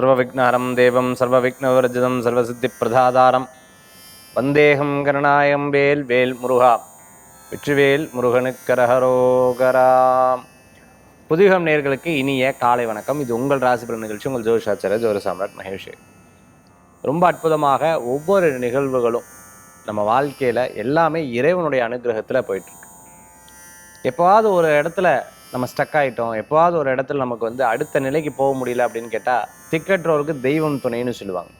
சர்வவிக்னஹரம் தேவம் சர்வவிக்னவர்ஜிதம் சர்வசித்திப்பிரதாதாரம். வந்தேகம் கருணாயம் வேல் வேல் முருகா வெற்றிவேல் முருகனுக்கரஹரோகராம் புதிகம் நேர்களுக்கு இனிய காலை வணக்கம். இது உங்கள் ராசிபலன் நிகழ்ச்சி உங்கள் ஜோஷாச்சாரிய ஜோர சாம்ராட் மகேஷ். ரொம்ப அற்புதமாக ஒவ்வொரு நிகழ்வுகளும் நம்ம வாழ்க்கையில் எல்லாமே இறைவனுடைய அனுகிரகத்தில் போயிட்டுருக்கு எப்போவாவது ஒரு இடத்துல நம்ம ஸ்டக் ஆகிட்டோம் எப்போவாவது ஒரு இடத்துல நமக்கு வந்து அடுத்த நிலைக்கு போக முடியல அப்படின்னு கேட்டால் திக்கற்றோருக்கு தெய்வம் துணைன்னு சொல்லுவாங்க.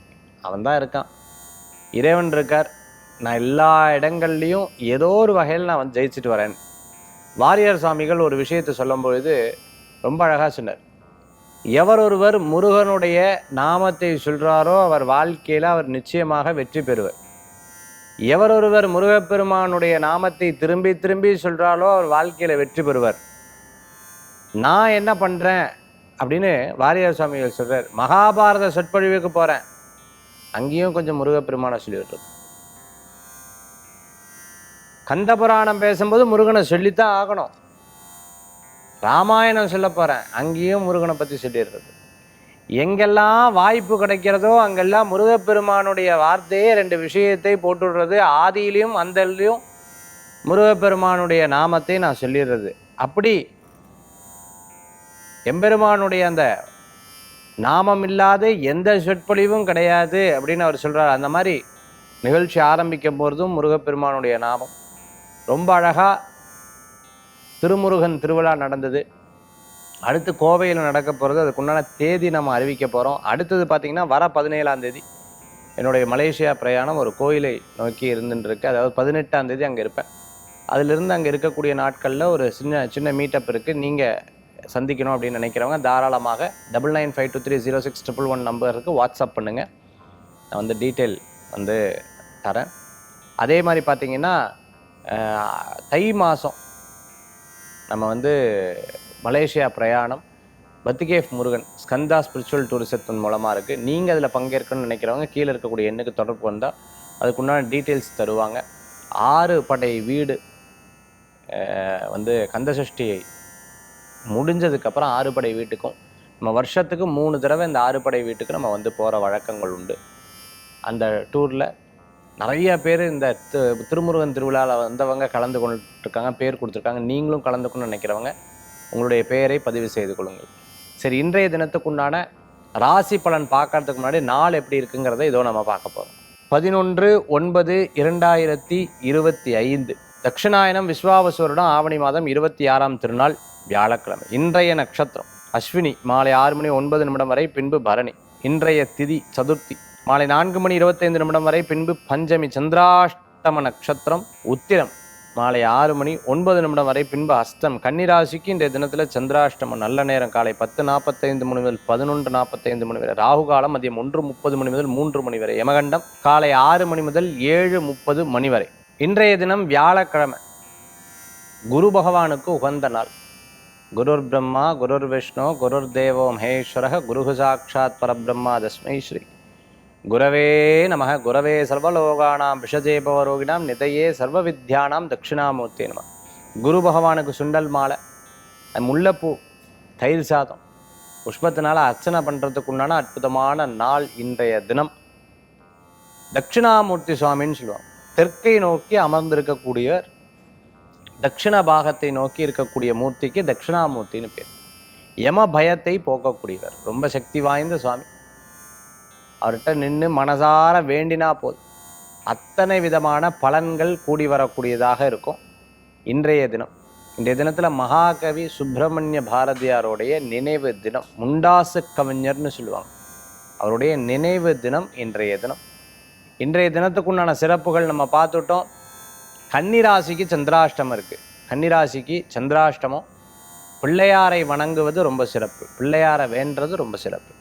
அவன் தான் இருக்கான். இறைவன் இருக்கார். நான் எல்லா இடங்கள்லையும் ஏதோ ஒரு வகையில் நான் வந்து ஜெயிச்சுட்டு வரேன். வாரியார் சுவாமிகள் ஒரு விஷயத்தை சொல்லும்பொழுது ரொம்ப அழகாக சொன்னார். எவர் ஒருவர் முருகனுடைய நாமத்தை சொல்கிறாரோ அவர் வாழ்க்கையில் அவர் நிச்சயமாக வெற்றி பெறுவர். எவர் ஒருவர் முருகப்பெருமானுடைய நாமத்தை திரும்பி திரும்பி சொல்கிறாரோ அவர் வாழ்க்கையில் வெற்றி பெறுவர். நான் என்ன பண்ணுறேன் அப்படின்னு வாரியார் சுவாமிகள் சொல்கிறார் மகாபாரத சொற்பொழிவுக்கு போகிறேன் அங்கேயும் கொஞ்சம் முருகப்பெருமானை சொல்லிட்டு இருக்கு. கந்த புராணம் பேசும்போது முருகனை சொல்லித்தான் ஆகணும். ராமாயணம் சொல்ல போகிறேன் அங்கேயும் முருகனை பற்றி சொல்லிடுறது. எங்கெல்லாம் வாய்ப்பு கிடைக்கிறதோ அங்கெல்லாம் முருகப்பெருமானுடைய வார்த்தையே ரெண்டு விஷயத்தை போட்டுடுறது. ஆதியிலையும் அந்தலையும் முருகப்பெருமானுடைய நாமத்தை நான் சொல்லிடுறது. அப்படி எம்பெருமானுடைய அந்த நாமம் இல்லாத எந்த சொற்பொழிவும் கிடையாது அப்படின்னு அவர் சொல்கிறார் அந்த மாதிரி நிகழ்ச்சி ஆரம்பிக்கும் பொழுதும் முருகப்பெருமானுடைய நாமம். ரொம்ப அழகாக திருமுருகன் திருவிழா நடந்தது. அடுத்து கோவையில் நடக்க போகிறது அதுக்குண்டான தேதி நம்ம அறிவிக்க போகிறோம் அடுத்தது பார்த்திங்கன்னா வர பதினேழாம் தேதி என்னுடைய மலேசியா பிரயாணம் ஒரு கோயிலை நோக்கி இருந்துட்டுருக்கு அதாவது பதினெட்டாம் தேதி அங்கே இருப்பேன். அதிலிருந்து அங்கே இருக்கக்கூடிய நாட்களில் ஒரு சின்ன சின்ன மீட்டப் இருக்குது நீங்கள் சந்திக்கணும் அப்படின்னு நினைக்கிறவங்க தாராளமாக double nine five two three zero six triple one நம்பருக்கு வாட்ஸ்அப் பண்ணுங்கள் நான் வந்து டீட்டெயில் வந்து தரேன். அதே மாதிரி பார்த்தீங்கன்னா தை மாதம் நம்ம வந்து மலேசியா பிரயாணம். Batu Caves Murugan Skanda spiritual டூரிசத்தின் மூலமாக இருக்குது நீங்கள் அதில் பங்கேற்கணும்னு நினைக்கிறவங்க கீழே இருக்கக்கூடிய எண்ணுக்கு தொடர்பு வந்தால் அதுக்குண்டான டீட்டெயில்ஸ் தருவாங்க. ஆறு படை வீடு வந்து கந்தசஷ்டியை முடிஞ்சதுக்கப்புறம் ஆறுபடை வீட்டுக்கும் நம்ம வருஷத்துக்கு மூணு தடவை இந்த ஆறுபடை வீட்டுக்கு நம்ம வந்து போகிற வழக்கங்கள் உண்டு. அந்த டூரில் நிறைய பேர் இந்த தி- திருமுருகன் திருவிழாவில் வந்தவங்க கலந்து கொண்டிருக்காங்க பேர் கொடுத்துருக்காங்க நீங்களும் கலந்துக்கணும்னு நினைக்கிறவங்க உங்களுடைய பெயரை பதிவு செய்து கொள்ளுங்கள். சரி இன்றைய தினத்துக்குண்டான ராசி பலன் பார்க்கறதுக்கு முன்னாடி நாள் எப்படி இருக்குங்கிறத இதோ நம்ம பார்க்க போகிறோம் பதினொன்று ஒன்பது இரண்டாயிரத்தி இருபத்தி ஐந்து. தட்சிணாயனம் விஸ்வாவசுவருடம் ஆவணி மாதம் இருபத்தி ஆறாம் திருநாள் வியாழக்கிழமை. இன்றைய நட்சத்திரம். அஸ்வினி மாலை ஆறு மணி ஒன்பது நிமிடம் வரை பின்பு பரணி. இன்றைய திதி சதுர்த்தி. மாலை நான்கு மணி இருபத்தைந்து நிமிடம் வரை பின்பு பஞ்சமி. சந்திராஷ்டம நட்சத்திரம். உத்திரம் மாலை ஆறு மணி ஒன்பது நிமிடம் வரை பின்பு அஸ்தம் கன்னிராசிக்கு இன்றைய தினத்தில் சந்திராஷ்டமம். நல்ல நேரம் காலை பத்து நாற்பத்தைந்து மணி முதல் பதினொன்று நாற்பத்தைந்து மணி வரை. ராகு காலம் மதியம் ஒன்று முப்பது மணி முதல் மூன்று மணி வரை. யமகண்டம் காலை ஆறு மணி முதல் ஏழு முப்பது மணி வரை. இன்றைய தினம் வியாழக்கிழமை. குரு பகவானுக்கு உகந்த நாள். குருர் பிரம்மா குருர் விஷ்ணு குருர் தேவோ மகேஸ்வர குருகு சாட்சாத் பரபிரம்மா தஸ்மை ஸ்ரீ. குரவே நம குரவே சர்வலோகானாம் விஷதேபவரோகிணாம் நிதையே சர்வ வித்யானாம் தட்சிணாமூர்த்தி நம. குரு பகவானுக்கு சுண்டல் மாலை முல்லைப்பூ தயிர் சாதம். புஷ்பத்தினால் அர்ச்சனை பண்ணுறதுக்கு உண்டான அற்புதமான நாள் இன்றைய தினம். தட்சிணாமூர்த்தி சுவாமின்னு சொல்லுவாங்க. தெற்கை நோக்கி அமர்ந்திருக்கக்கூடியவர் தட்சிண பாகத்தை நோக்கி இருக்கக்கூடிய மூர்த்திக்கு தட்சிணாமூர்த்தின்னு பேர். யம பயத்தை போக்கக்கூடியவர். ரொம்ப சக்தி வாய்ந்த சுவாமி. அவர்கிட்ட நின்று மனசார வேண்டினா போதும். அத்தனை விதமான பலன்கள் கூடி வரக்கூடியதாக இருக்கும். இன்றைய தினம். இன்றைய தினத்தில் மகாகவி சுப்பிரமணிய பாரதியாருடைய நினைவு தினம். முண்டாசு கவிஞர்னு சொல்லுவாங்க. அவருடைய நினைவு தினம் இன்றைய தினம். இன்றைய தினத்துக்குண்டான சிறப்புகள் நம்ம பார்த்துட்டோம். கன்னிராசிக்கு சந்திராஷ்டமம் இருக்குது கன்னிராசிக்கு சந்திராஷ்டமம். பிள்ளையாரை வணங்குவது ரொம்ப சிறப்பு. பிள்ளையாரை வேண்டது ரொம்ப சிறப்பு.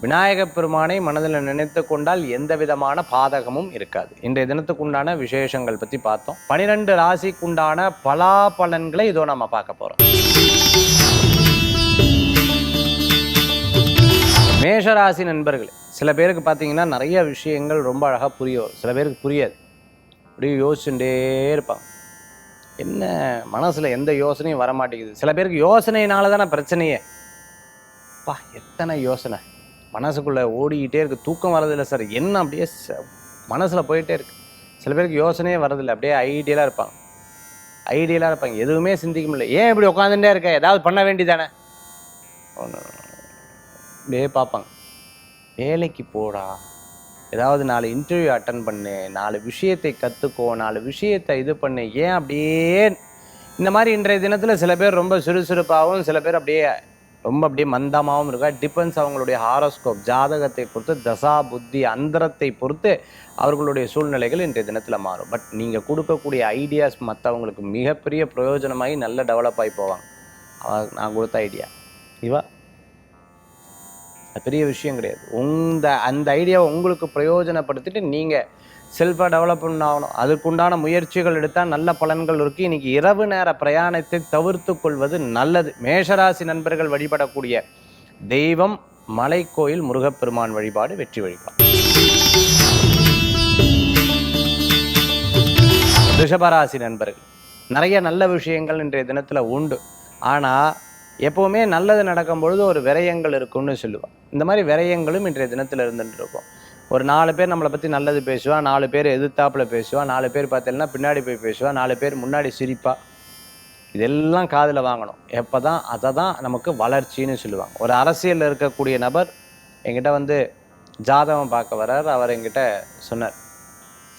விநாயகப் பெருமானை மனதில் நினைத்து கொண்டால் எந்த விதமான பாதகமும் இருக்காது. இன்றைய தினத்துக்குண்டான விசேஷங்கள் பற்றி பார்த்தோம். பனிரெண்டு ராசிக்குண்டான பலாபலன்களை இதோ நம்ம பார்க்க போகிறோம் மேஷராசி நண்பர்களே சில பேருக்கு பார்த்தீங்கன்னா நிறைய விஷயங்கள் ரொம்ப அழகாக புரியும். சில பேருக்கு புரியாது. அப்படியே யோசிச்சுட்டே இருப்பாங்க. என்ன மனசில் எந்த யோசனையும் வர மாட்டேங்குது சில பேருக்கு யோசனையினால தானே பிரச்சனையே. பா எத்தனை யோசனை. மனசுக்குள்ளே ஓடிக்கிட்டே இருக்குது தூக்கம் வரதில்லை சார். என்ன அப்படியே மனசில் போயிட்டே இருக்கு. சில பேருக்கு யோசனையே வரதில்லை அப்படியே ஐடியலாக இருப்பாங்க. ஐடியலாக இருப்பாங்க. எதுவுமே சிந்திக்க முடியல. ஏன் இப்படி உட்காந்துட்டே இருக்க? ஏதாவது பண்ண வேண்டியதானே ஒன்று அப்படியே பார்ப்பாங்க. வேலைக்கு போடா. ஏதாவது நாலு இன்டர்வியூ அட்டன் பண்ணு. நாலு விஷயத்தை கற்றுக்கோ நாலு விஷயத்தை இது பண்ணு. ஏன் அப்படியே இந்த மாதிரி இன்றைய தினத்தில் சில பேர் ரொம்ப சுறுசுறுப்பாகவும் சில பேர் அப்படியே ரொம்ப அப்படியே மந்தமாகவும் இருக்கா? டிபெண்ட்ஸ் அவங்களுடைய ஹாரோஸ்கோப் ஜாதகத்தை பொறுத்து தசா புத்தி அந்தரத்தை பொறுத்து அவர்களுடைய சூழ்நிலைகள் இன்றைய தினத்தில் மாறும். பட் நீங்கள் கொடுக்கக்கூடிய ஐடியாஸ் மற்றவங்களுக்கு மிகப்பெரிய பிரயோஜனமாகி நல்ல டெவலப் ஆகி போவாங்க. நான் கொடுத்த ஐடியா இவா? அது பெரிய விஷயம் கிடையாது. உந்த அந்த ஐடியாவை உங்களுக்கு பிரயோஜனப்படுத்திட்டு நீங்கள் செல்ஃபாக டெவலப் ஆகணும் அதுக்குண்டான முயற்சிகள் எடுத்தால் நல்ல பலன்கள் இருக்குது இன்றைக்கி இரவு நேர பிரயாணத்தை தவிர்த்து கொள்வது நல்லது. மேஷராசி நண்பர்கள் வழிபடக்கூடிய தெய்வம் மலைக்கோயில் முருகப்பெருமான் வழிபாடு வெற்றி வழிபாடு. ரிஷபராசி நண்பர்கள் நிறைய நல்ல விஷயங்கள் இன்றைய தினத்தில் உண்டு. ஆனால் எப்போவுமே நல்லது நடக்கும் பொழுது ஒரு விரயங்கள் இருக்கும்னு சொல்லுவாள் இந்த மாதிரி விரயங்களும் இன்றைய தினத்தில் இருந்துட்டு இருக்கும். ஒரு நாலு பேர் நம்மளை பற்றி நல்லது பேசுவா நாலு பேர் எதிர்த்தாப்பில் பேசுவா நாலு பேர் பார்த்தீங்கன்னா பின்னாடி போய் பேசுவா நாலு பேர் முன்னாடி சிரிப்பா. இதெல்லாம் காதில் வாங்கணும். எப்போ தான் அதை தான் நமக்கு வளர்ச்சின்னு சொல்லுவாங்க. ஒரு அரசியலில் இருக்கக்கூடிய நபர் என்கிட்ட வந்து ஜாதகம் பார்க்க வரார் அவர் என்கிட்ட சொன்னார்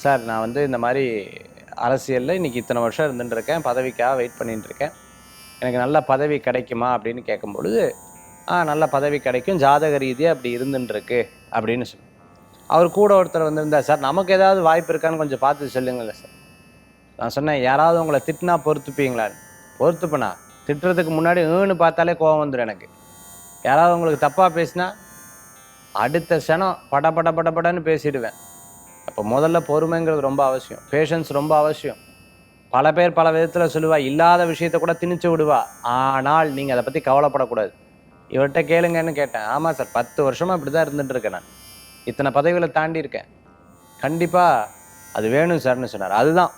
சார் நான் வந்து இந்த மாதிரி அரசியலில் இன்றைக்கி இத்தனை வருஷம் இருந்துட்டுருக்கேன் பதவிக்காக வெயிட் பண்ணிட்டுருக்கேன் எனக்கு நல்ல பதவி கிடைக்குமா அப்படின்னு கேட்கும் பொழுது ஆ நல்ல பதவி கிடைக்கும். ஜாதக ரீதியாக அப்படி இருந்துட்டுருக்கு அப்படின்னு சொல்லி அவர் கூட ஒருத்தர் வந்திருந்தார். சார் நமக்கு ஏதாவது வாய்ப்பு இருக்கான்னு கொஞ்சம் பார்த்து சொல்லுங்களேன் சார். நான் சொன்னேன் யாராவது உங்களை திட்டினா பொறுத்துப்பீங்களான்னு பொறுத்துப்பண்ணா திட்டுறதுக்கு முன்னாடி ஏன்னு பார்த்தாலே கோவம் வந்துடும் எனக்கு. யாராவது உங்களுக்கு தப்பாக பேசினா? அடுத்த க்ஷணம் பட பட பட படன்னு பேசிடுவேன். அப்போ முதல்ல பொறுமைங்கிறது ரொம்ப அவசியம். பேஷன்ஸ் ரொம்ப அவசியம். பல பேர் பல விதத்தில் சொல்லுவா இல்லாத விஷயத்த கூட திணிச்சு விடுவா. ஆனால் நீங்கள் அதை பற்றி கவலைப்படக்கூடாது. இவர்கிட்ட கேளுங்கன்னு கேட்டேன். ஆமாம் சார் பத்து வருஷமாக இப்படி தான் இருந்துட்டு இருக்கேன் நான். இத்தனை பதவிகளை தாண்டி இருக்கேன். கண்டிப்பாக அது வேணும் சார்னு சொன்னார். அதுதான்.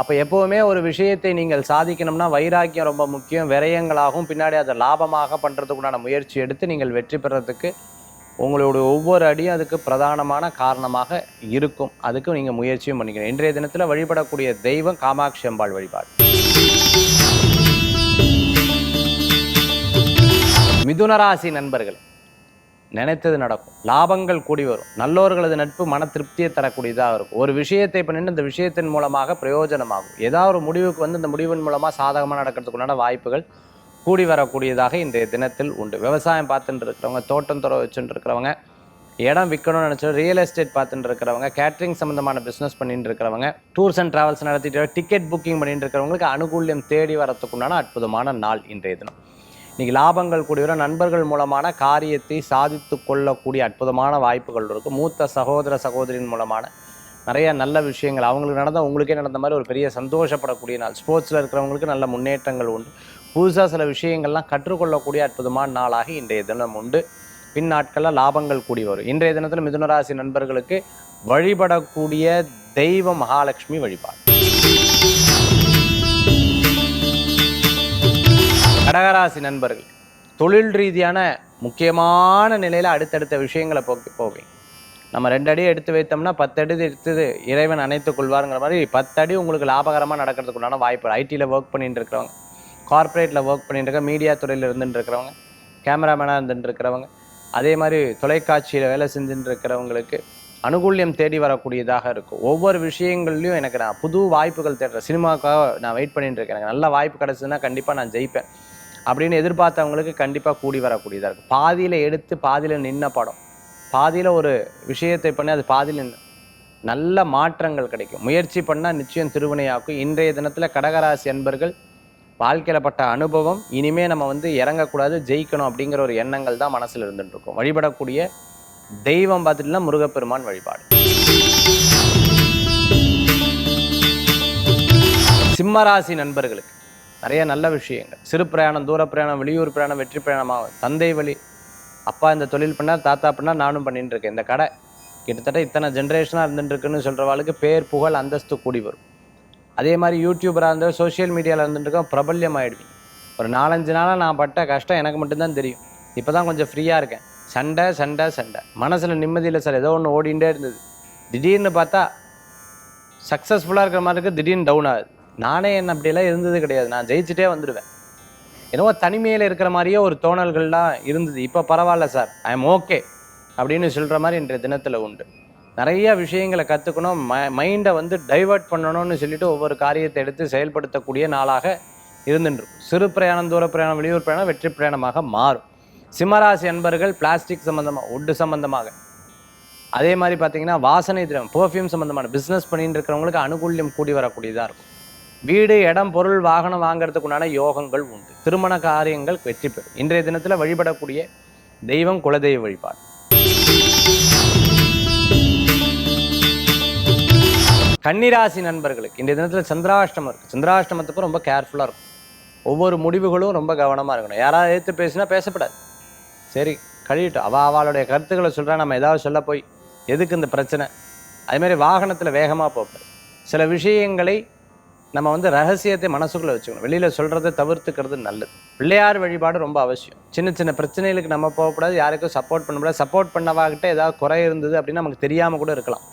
அப்போ எப்போவுமே ஒரு விஷயத்தை நீங்கள் சாதிக்கணும்னா வைராக்கியம் ரொம்ப முக்கியம். விரயங்களாகவும் பின்னாடி அதை லாபமாக பண்ணுறதுக்குண்டான முயற்சி எடுத்து நீங்கள் வெற்றி பெறத்துக்கு உங்களுடைய ஒவ்வொரு அடியும் அதுக்கு பிரதானமான காரணமாக இருக்கும். அதுக்கு நீங்கள் முயற்சியும் பண்ணிக்கணும். இன்றைய தினத்தில் வழிபடக்கூடிய தெய்வம் காமாட்சி அம்பாள் வழிபாடு. மிதுனராசி நண்பர்கள் நினைத்தது நடக்கும். லாபங்கள் கூடி வரும். நல்லோர்களது நட்பு மன திருப்தியை தரக்கூடியதாக இருக்கும். ஒரு விஷயத்தை பண்ணிட்டு அந்த விஷயத்தின் மூலமாக பிரயோஜனமாகும். ஏதாவது ஒரு முடிவுக்கு வந்து அந்த முடிவின் மூலமாக சாதகமாக நடக்கிறதுக்குண்டான வாய்ப்புகள் கூடி வரக்கூடியதாக இன்றைய தினத்தில் உண்டு. விவசாயம் பார்த்துட்டு இருக்கிறவங்க தோட்டம் துறை வச்சுட்டு இருக்கிறவங்க இடம் விற்கணும்னு நினச்சோம் ரியல் எஸ்டேட் பார்த்துட்டு இருக்கிறவங்க கேட்ரிங் சம்மந்தமான பிஸ்னஸ் பண்ணிட்டு இருக்கிறவங்க டூர்ஸ் அண்ட் ட்ராவல்ஸ் நடத்திட்டு டிக்கெட் புக்கிங் பண்ணிட்டு இருக்கிறவங்களுக்கு அனுகூல்யம் தேடி வரத்துக்குண்டான அற்புதமான நாள் இன்றைய தினம். இன்றைக்கி லாபங்கள் கூடி நண்பர்கள் மூலமான காரியத்தை சாதித்து கொள்ளக்கூடிய அற்புதமான வாய்ப்புகள் இருக்கும் மூத்த சகோதர சகோதரியின் மூலமான நிறைய நல்ல விஷயங்கள் அவங்களுக்கு நடந்தால் உங்களுக்கே நடந்த மாதிரி ஒரு பெரிய சந்தோஷப்படக்கூடிய நாள். ஸ்போர்ட்ஸில் இருக்கிறவங்களுக்கு நல்ல முன்னேற்றங்கள் உண்டு. புதுசாக சில விஷயங்கள்லாம் கற்றுக்கொள்ளக்கூடிய அற்புதமான நாளாக இன்றைய தினம் உண்டு. பின் நாட்களில் லாபங்கள் கூடி வரும். இன்றைய தினத்தில் மிதுனராசி நண்பர்களுக்கு வழிபடக்கூடிய தெய்வ மகாலட்சுமி வழிபாடு. கடகராசி நண்பர்கள் தொழில் ரீதியான முக்கியமான நிலையில் அடுத்தடுத்த விஷயங்களை போக்கி போவீங்க. நம்ம ரெண்டு அடி எடுத்து வைத்தோம்னா பத்து அடி எடுத்தது இறைவன் அணைத்துக் கொள்வாருங்கிற மாதிரி பத்து அடி உங்களுக்கு லாபகரமாக நடக்கிறதுக்குண்டான வாய்ப்பு ஐடியில் ஒர்க் பண்ணிட்டு இருக்கிறவங்க. கார்ப்பரேட்டில் ஒர்க் பண்ணிட்டு இருக்க மீடியா துறையில் இருந்துட்டு இருக்கிறவங்க கேமராமேனாக இருந்துட்டு இருக்கிறவங்க அதே மாதிரி தொலைக்காட்சியில் வேலை செஞ்சுட்டு இருக்கிறவங்களுக்கு அனுகூல்யம் தேடி வரக்கூடியதாக இருக்கும். ஒவ்வொரு விஷயங்கள்லையும் எனக்கு நான் புது வாய்ப்புகள் தேடுறேன் சினிமாவுக்காக நான் வெயிட் பண்ணிட்டு இருக்கேன். எனக்கு நல்ல வாய்ப்பு கிடச்சதுன்னா கண்டிப்பாக நான் ஜெயிப்பேன். அப்படின்னு எதிர்பார்த்தவங்களுக்கு கண்டிப்பாக கூடி வரக்கூடியதாக இருக்கும். பாதியில் எடுத்து பாதியில் நின்ன படம் பாதியில் ஒரு விஷயத்தை பண்ணி அது பாதியில் நல்ல மாற்றங்கள் கிடைக்கும். முயற்சி பண்ணால் நிச்சயம் திருவினையாக்கும். இன்றைய தினத்தில் கடகராசி அன்பர்கள் வாழ்க்கையில் பட்ட அனுபவம் இனிமே நம்ம வந்து இறங்கக்கூடாது ஜெயிக்கணும் அப்படிங்கிற ஒரு எண்ணங்கள் தான் மனசில் இருந்துட்டு இருக்கும் வழிபடக்கூடிய தெய்வம் பார்த்துட்டுனா முருகப்பெருமான் வழிபாடு. சிம்மராசி நண்பர்களுக்கு நிறைய நல்ல விஷயங்கள். சிறு பிரயாணம் தூர பிரயாணம் வெளியூர் பிரயாணம் வெற்றி பிரயாணமாக தந்தை வழி அப்பா இந்த தொழில் பண்ணார் தாத்தா பண்ணார் நானும் பண்ணிட்டு இருக்கேன் இந்த கடை கிட்டத்தட்ட இத்தனை ஜென்ரேஷனாக இருந்துட்டு இருக்குன்னு சொல்கிறவாளுக்கு பேர் புகழ் அந்தஸ்து கூடி வரும். அதே மாதிரி யூடியூபராக இருந்தால் சோஷியல் மீடியாவில் இருந்துட்டுருக்கோம் பிரபல்யம் ஆகிடுவீங்க ஒரு நாலஞ்சு நாளாக நான் பட்ட கஷ்டம் எனக்கு மட்டும்தான் தெரியும். இப்போ தான் கொஞ்சம் ஃப்ரீயாக இருக்கேன். சண்டை சண்டை சண்டை. மனசில் நிம்மதியில் சார். ஏதோ ஒன்று ஓடிண்டே இருந்தது. திடீர்னு பார்த்தா சக்ஸஸ்ஃபுல்லாக இருக்கிற மாதிரி இருக்குது திடீர்னு டவுன் ஆகுது. நானே என்ன அப்படியெல்லாம் இருந்தது கிடையாது. நான் ஜெயிச்சுட்டே வந்துடுவேன். என்னவோ தனிமையில் இருக்கிற மாதிரியே ஒரு தோணல்கள்லாம் இருந்தது. இப்போ பரவாயில்ல சார். ஐ எம் ஓகே அப்படின்னு சொல்கிற மாதிரி இன்றைய தினத்தில் உண்டு. நிறைய விஷயங்களை கற்றுக்கணும் ம மைண்டை வந்து டைவர்ட் பண்ணணும்னு சொல்லிட்டு ஒவ்வொரு காரியத்தை எடுத்து செயல்படுத்தக்கூடிய நாளாக இருந்துருக்கும் சிறு பிரயாணம் தூர பிரயாணம் வெளியூர் பிரயாணம் வெற்றி பிரயாணமாக மாறும். சிம்மராசி அன்பர்கள் பிளாஸ்டிக் சம்மந்தமாக உட்டு சம்மந்தமாக அதே மாதிரி பார்த்தீங்கன்னா வாசனை திரவம் பர்ஃப்யூம் சம்மந்தமான பிஸ்னஸ் பண்ணிட்டு இருக்கிறவங்களுக்கு அனுகூல்யம் கூடி வரக்கூடியதாக இருக்கும். வீடு இடம் பொருள் வாகனம் வாங்குறதுக்கு உண்டான யோகங்கள் உண்டு. திருமண காரியங்கள் வெற்றி பெறும். இன்றைய தினத்தில் வழிபடக்கூடிய தெய்வம் குலதெய்வ வழிபாடு. கன்னிராசி நண்பர்களுக்கு இன்றைய தினத்தில் சந்திராஷ்டமம் இருக்குது சந்திராஷ்டமத்தப்போ ரொம்ப கேர்ஃபுல்லாக இருக்கும். ஒவ்வொரு முடிவுகளும் ரொம்ப கவனமாக இருக்கணும். யாராவது எடுத்து பேசினா பேசப்படாது. சரி கழியட்டும் அவள் அவளுடைய கருத்துக்களை சொல்கிறா நம்ம ஏதாவது சொல்ல போய் எதுக்கு இந்த பிரச்சனை? அதுமாரி வாகனத்தில் வேகமாக போகக்கூடாது. சில விஷயங்களை நம்ம வந்து ரகசியத்தை மனசுக்குள்ளே வச்சுக்கணும். வெளியில் சொல்கிறத தவிர்த்துக்கிறது நல்லது. பிள்ளையார் வழிபாடு ரொம்ப அவசியம். சின்ன சின்ன பிரச்சனைகளுக்கு நம்ம போகக்கூடாது. யாருக்கும் சப்போர்ட் பண்ணக்கூடாது சப்போர்ட் பண்ணவாகிட்ட ஏதாவது குறை இருந்தது அப்படின்னு நமக்கு தெரியாமல் கூட இருக்கலாம்.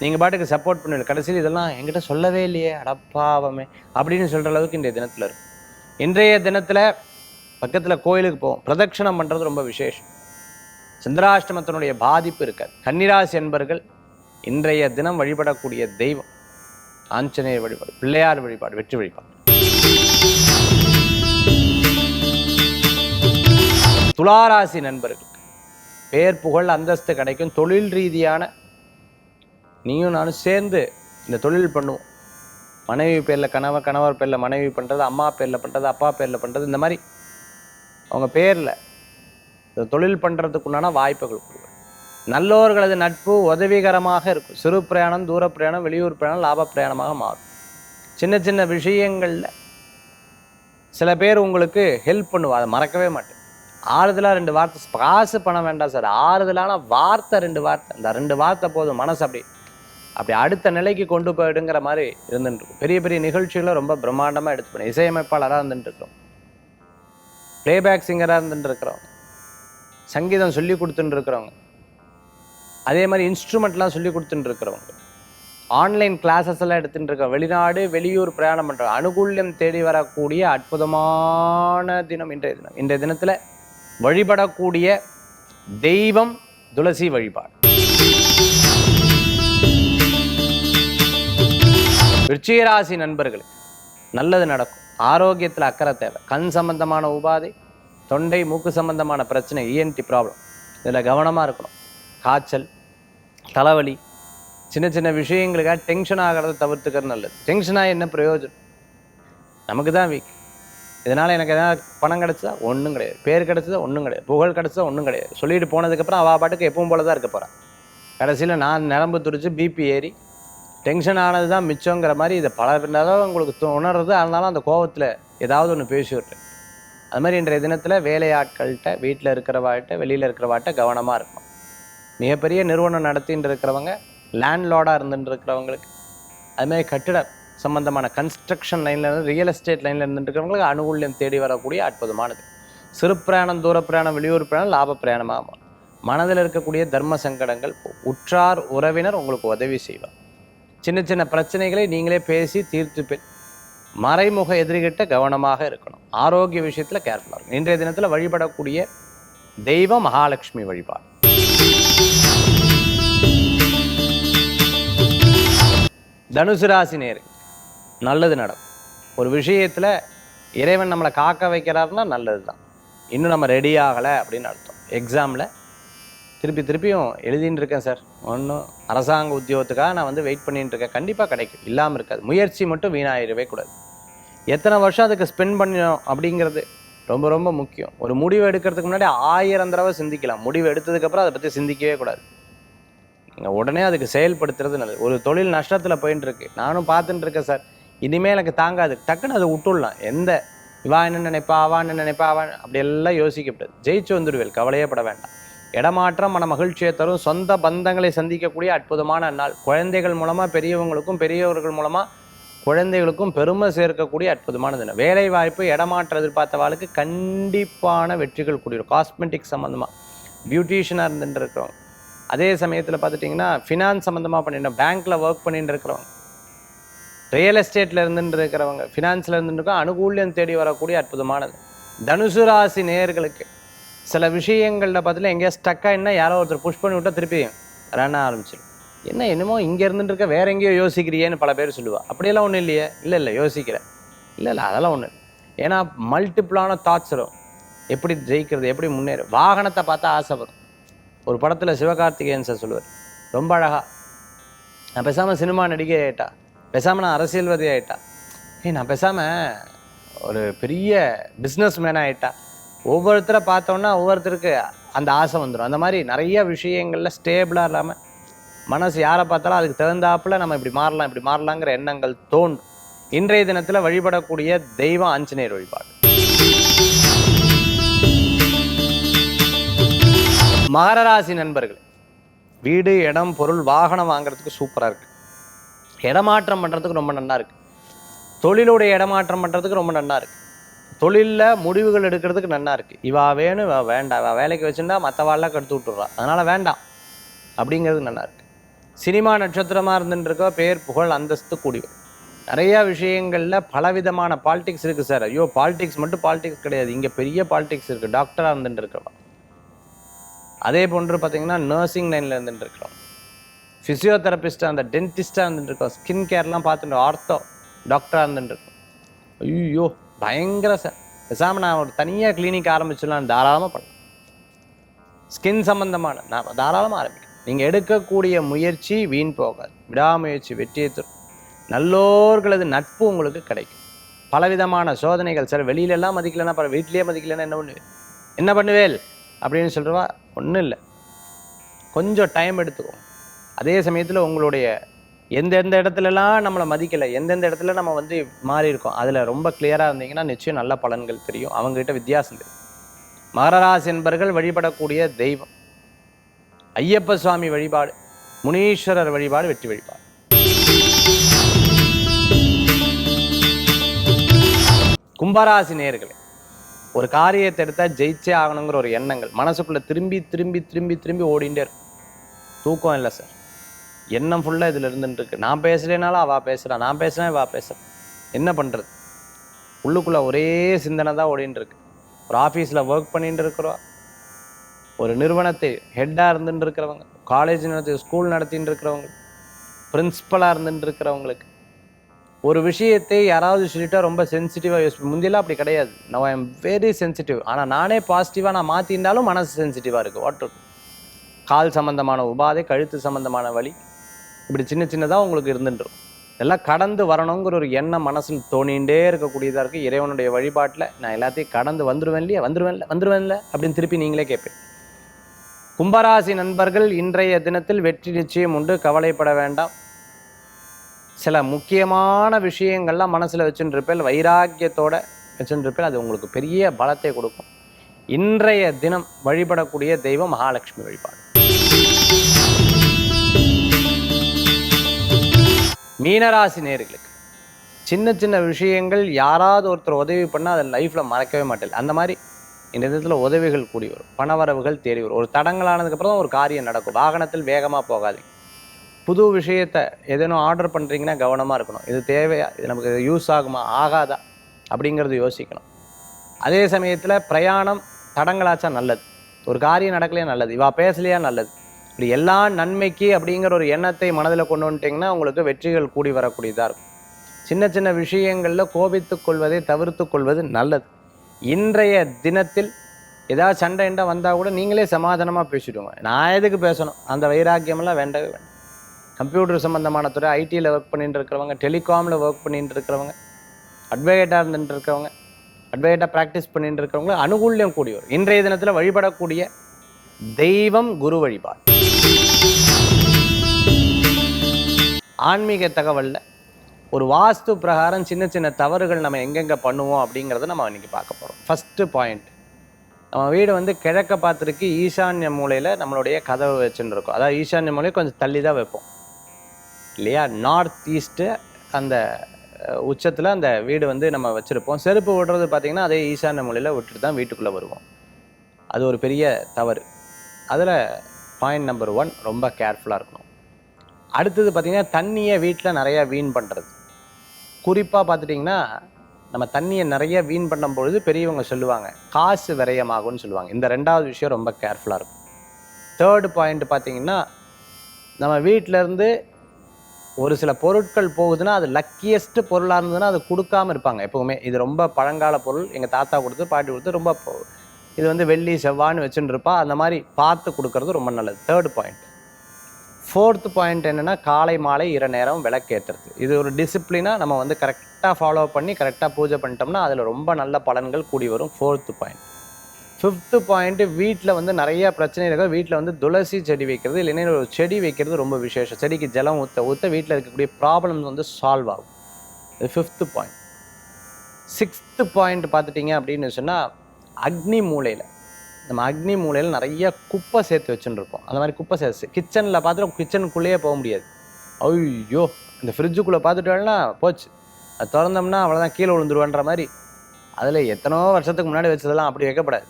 நீங்கள் பாட்டுக்கு சப்போர்ட் பண்ணல கடைசியில் இதெல்லாம் என்கிட்ட சொல்லவே இல்லையே. அடப்பாவமே அப்படின்னு சொல்கிற அளவுக்கு இன்றைய தினத்தில் இருக்கும் இன்றைய தினத்தில் பக்கத்தில் கோயிலுக்கு போவோம். பிரதட்சணம் பண்ணுறது ரொம்ப விசேஷம். சந்திராஷ்டமத்தினுடைய பாதிப்பு இருக்காது. கன்னிராசி என்பர்கள் இன்றைய தினம் வழிபடக்கூடிய தெய்வம். ஆஞ்சநேயர் வழிபாடு பிள்ளையார் வழிபாடு வெற்றி வழிபாடு. துளாராசி நண்பர்களுக்கு பேர் புகழ் அந்தஸ்து கிடைக்கும். தொழில் ரீதியான நீயும் நானும் சேர்ந்து இந்த தொழில் பண்ணுவோம். மனைவி பேரில் கணவர் கணவர் பேரில் மனைவி பண்ணுறது அம்மா பேரில் பண்ணுறது அப்பா பேரில் பண்ணுறது இந்த மாதிரி அவங்க பேரில் இந்த தொழில் பண்ணுறதுக்குண்டான வாய்ப்புகள் கொடுக்கும். நல்லோர்களது நட்பு உதவிகரமாக இருக்கும். சிறு பிரயாணம் தூர பிரயாணம் வெளியூர் பிரயாணம் லாப பிரயாணமாக மாறும். சின்ன சின்ன விஷயங்களில் சில பேர் உங்களுக்கு ஹெல்ப் பண்ணுவா அதை மறக்கவே மாட்டேன். ஆறுதலாக ரெண்டு வார்த்தை காசு பண்ண வேண்டாம் சார். ஆறுதலான வார்த்தை ரெண்டு வார்த்தை. அந்த ரெண்டு வார்த்தை போதும். மனசு அப்படி அப்படி அடுத்த நிலைக்கு கொண்டு போயிடுங்கிற மாதிரி இருந்துட்டு பெரிய பெரிய நிகழ்ச்சிகளை ரொம்ப பிரம்மாண்டமாக எடுத்து பண்ணி இசையமைப்பாளராக இருந்துட்டு இருக்கிறோம். பிளேபேக் சிங்கராக இருந்துட்டு சங்கீதம் சொல்லி கொடுத்துட்டு இருக்கிறவங்க. அதே மாதிரி இன்ஸ்ட்ருமெண்ட்லாம் சொல்லி கொடுத்துட்டு இருக்கிறவங்க. ஆன்லைன் கிளாஸஸ் எல்லாம் எடுத்துட்டு இருக்கோம். வெளிநாடு வெளியூர் பிரயாணம் பண்ணுறோம் அனுகூல்யம் தேடி வரக்கூடிய அற்புதமான தினம் இன்றைய தினம். இன்றைய தினத்தில் வழிபடக்கூடிய தெய்வம் துளசி வழிபாடு. விருச்சிகராசி நண்பர்களுக்கு நல்லது நடக்கும். ஆரோக்கியத்தில் அக்கறை தேவை. கண் சம்பந்தமான உபாதை தொண்டை மூக்கு சம்பந்தமான பிரச்சனை இஎன்டி ப்ராப்ளம் இதில் கவனமாக இருக்கணும். காய்ச்சல் தலைவலி சின்ன சின்ன விஷயங்களுக்காக டென்ஷன் ஆகிறத தவிர்த்துக்கிறது நல்லது. டென்ஷனாக என்ன பிரயோஜனம்? நமக்கு தான் வீக் இதனால் எனக்கு எதாவது பணம் கிடச்சா ஒன்றும் கிடையாது. பேர் கிடச்சதா? ஒன்றும் கிடையாது. புகழ் கிடச்சதா? ஒன்றும் கிடையாது. சொல்லிட்டு போனதுக்கப்புறம் அவள் பாட்டுக்கு எப்பவும் போல தான் இருக்க போகிறான் கடைசியில் நான் நிரம்பு துடிச்சு பிபி ஏறி டென்ஷன் ஆனது தான் மிச்சங்கிற மாதிரி இதை பல தடவை உங்களுக்கு து- உணர்றது. அதனால அந்த கோபத்தில் ஏதாவது ஒன்று பேசி விட்டேன் அது மாதிரி இன்றைய தினத்தில் வேலையாட்கள்கிட்ட வீட்டில் இருக்கிறவாட்ட வெளியில் இருக்கிறவாட்ட கவனமாக இருக்கணும். மிகப்பெரிய நிறுவனம் நடத்தின்னு இருக்கிறவங்க லேண்ட்லார்டாக இருந்துட்டு இருக்கிறவங்களுக்கு அதுமாதிரி கட்டிட சம்பந்தமான கன்ஸ்ட்ரக்ஷன் லைனில் இருந்து ரியல் எஸ்டேட் லைனில் இருந்துட்டு இருக்கிறவங்களுக்கு அனுகூல்யம் தேடி வரக்கூடிய அற்புதமானது. சிறு பிரயாணம் தூர பிரயாணம் வெளியூர் பிரயாணம் லாப பிரயாணமாக மாறும். மனதில் இருக்கக்கூடிய தர்ம சங்கடங்கள் உற்றார் உறவினர் உங்களுக்கு உதவி செய்வார். சின்ன சின்ன பிரச்சனைகளை நீங்களே பேசி தீர்த்து பெ மறைமுக எதிரிகிட்ட கவனமாக இருக்கணும். ஆரோக்கிய விஷயத்தில் கேர்ஃபுல்லாக இருக்கும் இன்றைய தினத்தில் வழிபடக்கூடிய தெய்வம் மகாலட்சுமி வழிபாடு. தனுசு ராசி நேரு நல்லது நடக்கும். ஒரு விஷயத்தில் இறைவன் நம்மளை காக்க வைக்கிறாருன்னா நல்லது தான் இன்னும் நம்ம ரெடி ஆகலை அப்படின்னு அர்த்தம். எக்ஸாமில் திருப்பி திருப்பியும் எழுதின்னு இருக்கேன் சார். ஒன்றும் அரசாங்க உத்தியோகத்துக்காக நான் வந்து வெயிட் பண்ணிட்டு இருக்கேன். கண்டிப்பாக கிடைக்கும். இல்லாமல் இருக்காது. முயற்சி மட்டும் வீணாயிடவே கூடாது. எத்தனை வருஷம் அதுக்கு ஸ்பெண்ட் பண்ணணும் அப்படிங்கிறது ரொம்ப ரொம்ப முக்கியம். ஒரு முடிவு எடுக்கிறதுக்கு முன்னாடி ஆயிரம் தடவை சிந்திக்கலாம். முடிவு எடுத்ததுக்கப்புறம் அதை பற்றி சிந்திக்கவே கூடாது. நீங்கள் உடனே அதுக்கு செயல்படுத்துறது நல்லது. ஒரு தொழில் நஷ்டத்தில் போயின்னு இருக்கு. நானும் பார்த்துட்டு இருக்கேன் சார். இனிமேல் எனக்கு தாங்காது. டக்குன்னு அதை விட்டுடலாம். எந்த இவா என்ன நினைப்பா அவா என்ன நினைப்பா அவன் அப்படி எல்லாம் யோசிக்கப்படாது. ஜெயிச்சு வந்துடுவேல் கவலையே பட வேண்டாம். இடமாற்றம் மன மகிழ்ச்சியை தரும். சொந்த பந்தங்களை சந்திக்கக்கூடிய அற்புதமான நாள். குழந்தைகள் மூலமாக பெரியவங்களுக்கும் பெரியவர்கள் மூலமாக குழந்தைகளுக்கும் பெருமை சேர்க்கக்கூடிய அற்புதமான தினம். வேலை வாய்ப்பு இடமாற்றம் எதிர்பார்த்தவாளுக்கு கண்டிப்பான வெற்றிகள் கூடியும் காஸ்மெட்டிக் சம்மந்தமாக பியூட்டிஷியனாக இருந்துட்டு இருக்கிறவங்க அதே சமயத்தில் பார்த்துட்டிங்கன்னா ஃபினான்ஸ் சம்மந்தமாக பண்ணிட்டு பேங்க்கில் ஒர்க் பண்ணிட்டு இருக்கிறவங்க ரியல் எஸ்டேட்டில் இருந்துட்டு இருக்கிறவங்க ஃபினான்ஸில் இருந்துட்டு இருக்கோம் அனுகூல்யம் தேடி வரக்கூடிய அற்புதமானது தனுசு ராசி நேயர்களுக்கு சில விஷயங்களில் பார்த்துல எங்கேயா ஸ்டக் யாரோ ஒருத்தர் புஷ் பண்ணி விட்டால் திருப்பி ரன் ஆரம்பிச்சிடும் என்ன என்னமோ இங்கே இருந்துட்டு இருக்க வேற எங்கேயோ யோசிக்கிறியேன்னு பல பேர் சொல்லுவா. அப்படியெல்லாம் ஒன்றும் இல்லையே. இல்லை இல்லை யோசிக்கிறேன். இல்லை இல்லை அதெல்லாம் ஒன்று ஏன்னா மல்டிப்புளான தாட்ஸ் வரும். எப்படி ஜெயிக்கிறது எப்படி முன்னேறும் வாகனத்தை பார்த்தா ஆசை வரும். ஒரு படத்தில் சிவகார்த்திகேயன் சார் சொல்லுவார். ரொம்ப அழகா. நான் பேசாமல் சினிமா நடிகை ஆகிட்டா பேசாமல் நான் அரசியல்வாதி ஆகிட்டா ஏய் நான் பேசாமல் ஒரு பெரிய பிஸ்னஸ் மேன் ஆயிட்டா. ஒவ்வொருத்தரை பார்த்தோன்னா ஒவ்வொருத்தருக்கு அந்த ஆசை வந்துடும் அந்த மாதிரி நிறைய விஷயங்களில் ஸ்டேபிளாக இல்லாமல் மனசு யாரை பார்த்தாலும் அதுக்கு தகுந்தாப்புல நம்ம இப்படி மாறலாம் இப்படி மாறலாங்கிற எண்ணங்கள் தோன்றும். இன்றைய தினத்தில் வழிபடக்கூடிய தெய்வம் ஆஞ்சநேயர் வழிபாடு. மகர ராசி நண்பர்கள் வீடு இடம் பொருள் வாகனம் வாங்குறதுக்கு சூப்பராக இருக்குது இடமாற்றம் பண்ணுறதுக்கு ரொம்ப நல்லா இருக்குது தொழிலுடைய இடமாற்றம் பண்ணுறதுக்கு ரொம்ப நல்லா இருக்குது தொழிலில் முடிவுகள் எடுக்கிறதுக்கு நல்லா இருக்குது இவா வேணும் இவா வேண்டாம். இவா வேலைக்கு வச்சுருந்தா மற்றவாள்லாம் கெடுத்து விட்டுறா. அதனால் வேண்டாம். அப்படிங்கிறது நல்லா இருக்குது சினிமா நட்சத்திரமாக இருந்துட்டுருக்கோ பேர் புகழ் அந்தஸ்து கூடி நிறையா விஷயங்களில் பலவிதமான பாலிடிக்ஸ் இருக்குது சார் ஐயோ பாலிடிக்ஸ் மட்டும் பாலிடிக்ஸ் கிடையாது. இங்கே பெரிய பாலிடிக்ஸ் இருக்குது டாக்டராக இருந்துட்டு இருக்கிறோம் அதே போன்று பார்த்தீங்கன்னா நர்சிங் லைனில் இருந்துட்டு இருக்கிறோம் ஃபிசியோதெரபிஸ்ட்டாக அந்த டென்டிஸ்ட்டாக இருந்துட்டு இருக்கோம் ஸ்கின் கேர்லாம் பார்த்துட்டு ஆர்த்தோ டாக்டராக இருந்துட்டு இருக்கோம் ஐயோ பயங்கர பேசாமல் நான் ஒரு தனியாக கிளினிக் ஆரம்பிச்சிடலாம் தாராளமாக பண்ணலாம் ஸ்கின் சம்மந்தமான நான் தாராளமாக ஆரம்பிக்கிறேன். நீங்கள் எடுக்கக்கூடிய முயற்சி வீண் போகாது. விடாமுயற்சி வெற்றியை தரும். நல்லோர்களது நட்பு உங்களுக்கு கிடைக்கும். பலவிதமான சோதனைகள் சார் வெளியிலெல்லாம் மதிக்கலைன்னா பரவ வீட்லேயே மதிக்கலைன்னா என்ன பண்ணுவேன் என்ன பண்ணுவேல்? அப்படின்னு சொல்கிறவா ஒன்றும் இல்லை. கொஞ்சம் டைம் எடுத்துக்கோங்க. அதே சமயத்தில் உங்களுடைய எந்தெந்த இடத்துலலாம் நம்மளை மதிக்கலை எந்தெந்த இடத்துல நம்ம வந்து மாறி இருக்கோம் அதில் ரொம்ப கிளியராக இருந்தீங்கன்னா நிச்சயம் நல்ல பலன்கள் தெரியும். அவங்ககிட்ட வித்தியாசம் தெரியும் மகராசி என்பர்கள் வழிபடக்கூடிய தெய்வம். ஐயப்ப சுவாமி வழிபாடு முனீஸ்வரர் வழிபாடு வெற்றி வழிபாடு. கும்பராசி நேர்களே ஒரு காரியத்தை எடுத்தால் ஜெயிச்சே ஆகணுங்கிற ஒரு எண்ணங்கள் மனசுக்குள்ளே திரும்பி திரும்பி திரும்பி திரும்பி ஓடிண்டே இருக்கும். தூக்கம் இல்லை சார். எண்ணம் ஃபுல்லாக இதில் இருந்துட்டுருக்கு. நான் பேசலேனாலும் அவள் பேசுகிறான் நான் பேசுகிறேன் இவா பேசுகிறேன் என்ன பண்ணுறது உள்ளுக்குள்ளே ஒரே சிந்தனை தான் ஓடின்னு இருக்கு ஒரு ஆஃபீஸில் ஒர்க் பண்ணிட்டு இருக்கிறோம் ஒரு நிறுவனத்தை ஹெட்டாக இருந்துட்டு இருக்கிறவங்க காலேஜ் நடத்தி ஸ்கூல் நடத்திட்டு இருக்கிறவங்க பிரின்சிபலாக இருந்துட்டு இருக்கிறவங்களுக்கு ஒரு விஷயத்தை யாராவது சொல்லிட்டா ரொம்ப சென்சிட்டிவாக யூஸ் முந்தியெல்லாம் அப்படி கிடையாது. நான் ஐ எம் வெரி சென்சிட்டிவ் ஆனால் நானே பாசிட்டிவாக நான் மாற்றிருந்தாலும் மனசு சென்சிட்டிவாக இருக்குது வாட் கால் சம்மந்தமான உபாதை கழுத்து சம்மந்தமான வழி இப்படி சின்ன சின்னதாக உங்களுக்கு இருந்துட்டுரும் இதெல்லாம் கடந்து வரணுங்கிற ஒரு எண்ணம் மனசில் தோணிகிட்டே இருக்கக்கூடியதாக இருக்குது இறைவனுடைய வழிபாட்டில் நான் எல்லாத்தையும் கடந்து வந்துடுவேன் இல்லையா? வந்துடுவேன்ல வந்துடுவேன்ல அப்படின்னு திருப்பி நீங்களே கேட்பேன் கும்பராசி நண்பர்கள் இன்றைய தினத்தில் வெற்றி நிச்சயம் உண்டு. கவலைப்பட வேண்டாம். சில முக்கியமான விஷயங்கள்லாம் மனசில் வச்சுட்டு இருப்பேன் வைராக்கியத்தோட வச்சுட்டு இருப்பேன் அது உங்களுக்கு பெரிய பலத்தை கொடுக்கும். இன்றைய தினம் வழிபடக்கூடிய தெய்வம் மகாலட்சுமி வழிபாடு. மீனராசி நேர்களுக்கு சின்ன சின்ன விஷயங்கள் யாராவது ஒருத்தர் உதவி பண்ணால் அதை லைஃப்பில் மறக்கவே மாட்டேன். அந்த மாதிரி இந்த விதத்தில் உதவிகள் கூடி வரும். பணவரவுகள் தேடி வரும். ஒரு தடங்களானதுக்கப்புறம் தான் ஒரு காரியம் நடக்கும். வாகனத்தில் வேகமாக போகாதீங்க. புது விஷயத்தை எதனோ ஆர்டர் பண்ணுறீங்கன்னா கவனமாக இருக்கணும். இது தேவையா? இது நமக்கு யூஸ் ஆகுமா? ஆகாதா? அப்படிங்கிறது யோசிக்கணும். அதே சமயத்தில் பிரயாணம் தடங்களாச்சா நல்லது. ஒரு காரியம் நடக்கலையா? நல்லது. இவா பேசலையா? நல்லது. இப்படி எல்லா நன்மைக்கு அப்படிங்கிற ஒரு எண்ணத்தை மனதில் கொண்டு வந்துட்டிங்கன்னா உங்களுக்கு வெற்றிகள் கூடி வரக்கூடியதாக இருக்கும். சின்ன சின்ன விஷயங்களில் கோபித்து கொள்வதை தவிர்த்து கொள்வது நல்லது. இன்றைய தினத்தில் ஏதாவது சண்டை இண்டா வந்தால் கூட நீங்களே சமாதானமாக பேசிடுவோங்க நான் எதுக்கு பேசணும்? அந்த வைராக்கியமெல்லாம் வேண்டவே வேண்டாம். கம்ப்யூட்டர் சம்மந்தமான துறை ஐடியில் ஒர்க் பண்ணிட்டு இருக்கிறவங்க டெலிகாமில் ஒர்க் பண்ணிட்டு இருக்கிறவங்க அட்வொகேட்டாக இருந்துட்டு இருக்கிறவங்க அட்வொகேட்டாக ப்ராக்டிஸ் பண்ணிட்டு இருக்கிறவங்க அனுகூல்யம் கூடி வரும் இன்றைய தினத்தில் வழிபடக்கூடிய தெய்வம் குரு வழிபாடு. ஆன்மீக தகவலில். ஒரு வாஸ்து பிரகாரம் சின்ன சின்ன தவறுகள் நம்ம எங்கெங்கே பண்ணுவோம் அப்படிங்கிறத நம்ம இன்றைக்கி பார்க்க போகிறோம் ஃபஸ்ட்டு பாயிண்ட் நம்ம வீடு வந்து கிழக்க பார்த்துருக்கு ஈசான்ய மூலையில் நம்மளுடைய கதவு வச்சுன்னு இருக்கும் அதாவது ஈசான்ய மூலையை கொஞ்சம் தள்ளி தான் வைப்போம். இல்லையா? நார்த் ஈஸ்ட்டு அந்த உச்சத்தில் அந்த வீடு வந்து நம்ம வச்சுருப்போம். செருப்பு விடுறது பார்த்திங்கன்னா அதே ஈசான்ய மூலையில் விட்டுட்டு தான் வீட்டுக்குள்ளே வருவோம். அது ஒரு பெரிய தவறு. அதில் பாயிண்ட் நம்பர் ஒன் ரொம்ப கேர்ஃபுல்லாக இருக்கணும். அடுத்தது பார்த்திங்கன்னா தண்ணியை வீட்டில் நிறையா வீண் பண்ணுறது குறிப்பாக பார்த்துட்டிங்கன்னா நம்ம தண்ணியை நிறைய வீண் பண்ணும் பொழுது பெரியவங்க சொல்லுவாங்க காசு விரயமாகும்னு சொல்லுவாங்க. இந்த ரெண்டாவது விஷயம் ரொம்ப கேர்ஃபுல்லாக இருக்கும். தேர்டு பாயிண்ட் பார்த்தீங்கன்னா நம்ம வீட்டிலேருந்து இருந்து ஒரு சில பொருட்கள் போகுதுன்னா அது லக்கியஸ்ட் பொருளாக இருந்ததுன்னா அது கொடுக்காம இருப்பாங்க எப்போவுமே. இது ரொம்ப பழங்கால பொருள். எங்கள் தாத்தா கொடுத்து பாட்டி கொடுத்து ரொம்ப இது வந்து வெள்ளி செவ்வான்னு வச்சுட்டு இருப்பா. அந்த மாதிரி பார்த்து கொடுக்கறது ரொம்ப நல்லது. தேர்ட் பாயிண்ட் ஃபோர்த் பாயிண்ட் என்னென்னா காலை மாலை இரு நேரம் விளக்கேற்றுறது இது ஒரு டிசிப்ளினாக நம்ம வந்து கரெக்டாக ஃபாலோ பண்ணி கரெக்டாக பூஜை பண்ணிட்டோம்னா அதில் ரொம்ப நல்ல பலன்கள் கூடி வரும். ஃபோர்த்து பாயிண்ட் ஃபிஃப்த்து பாயிண்ட்டு வீட்டில் வந்து நிறைய பிரச்சனை இருக்குது வீட்டில் வந்து துளசி செடி வைக்கிறது இல்லைன்னா ஒரு செடி வைக்கிறது ரொம்ப விசேஷம். செடிக்கு ஜலம் ஊற்ற ஊற்ற வீட்டில் இருக்கக்கூடிய ப்ராப்ளம்ஸ் வந்து சால்வ் ஆகும். இது ஃபிஃப்த்து பாயிண்ட் சிக்ஸ்த்து பாயிண்ட் பார்த்துட்டிங்க அப்படின்னு சொன்னால் அக்னி மூலையில். நம்ம அக்னி மூலையில் நிறைய குப்பை சேர்த்து வச்சுருப்போம் அந்த மாதிரி குப்பை சேர்த்து கிச்சனில் பார்த்துட்டு கிச்சனுக்குள்ளேயே போக முடியாது. ஐயோ இந்த ஃப்ரிட்ஜுக்குள்ளே பார்த்துட்டோம்னா போச்சு. அது திறந்தோம்னா அவ்வளோதான் கீழே விழுந்துருவான்ற மாதிரி. அதில் எத்தனோ வருஷத்துக்கு முன்னாடி வச்சதெல்லாம் அப்படி வைக்கப்படாது.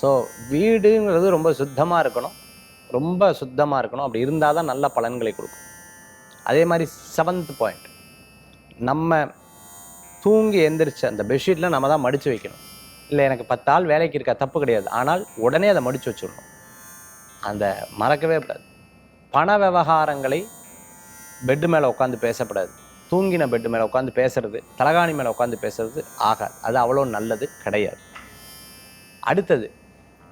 ஸோ வீடுங்கிறது ரொம்ப சுத்தமாக இருக்கணும். ரொம்ப சுத்தமாக இருக்கணும். அப்படி இருந்தால் தான் நல்ல பலன்களை கொடுக்கும். அதே மாதிரி செவன்த் பாயிண்ட் நம்ம தூங்கி எந்திரிச்ச அந்த பெட்ஷீட்டில் நம்ம தான் மடித்து வைக்கணும். இல்லை எனக்கு பத்து ஆள் வேலைக்கு இருக்கா தப்பு கிடையாது. ஆனால் உடனே அதை மடித்து வச்சிடணும். அந்த மறக்கவே கூடாது. பண விவகாரங்களை பெட்டு மேலே உட்காந்து பேசப்படாது. தூங்கின பெட்டு மேலே உட்காந்து பேசுறது தலகாணி மேலே உட்காந்து பேசுறது ஆகாது. அது அவ்வளோ நல்லது கிடையாது. அடுத்தது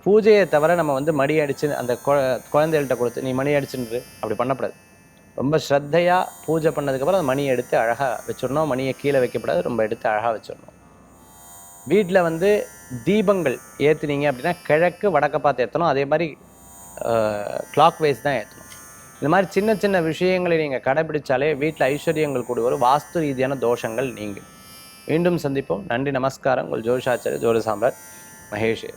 பூஜையை தவிர நம்ம வந்து மணி அடிச்சு அந்த குழ- குழந்தைகள்கிட்ட கொடுத்து நீ மணி அடிச்சுன்று அப்படி பண்ணக்கூடாது ரொம்ப ஸ்ரத்தையாக பூஜை பண்ணதுக்கப்புறம் அந்த மணியை எடுத்து அழகாக வச்சிடணும். மணியை கீழே வைக்கப்படாது. ரொம்ப எடுத்து அழகாக வச்சிடணும். வீட்டில் வந்து தீபங்கள் ஏற்றுனீங்க அப்படின்னா கிழக்கு வடக்க பார்த்து ஏற்றணும் அதே மாதிரி கிளாக் வைஸ் தான் ஏற்றணும் இந்த மாதிரி சின்ன சின்ன விஷயங்களை நீங்கள் கடைபிடிச்சாலே வீட்டில் ஐஸ்வர்யங்கள் கூடி வரும். வாஸ்து ரீதியான தோஷங்கள் நீங்கள் மீண்டும் சந்திப்போம். நன்றி நமஸ்காரம். உங்கள் ஜோஷாச்சாரிய ஜோதி சாம்ராட் மகேஷ்.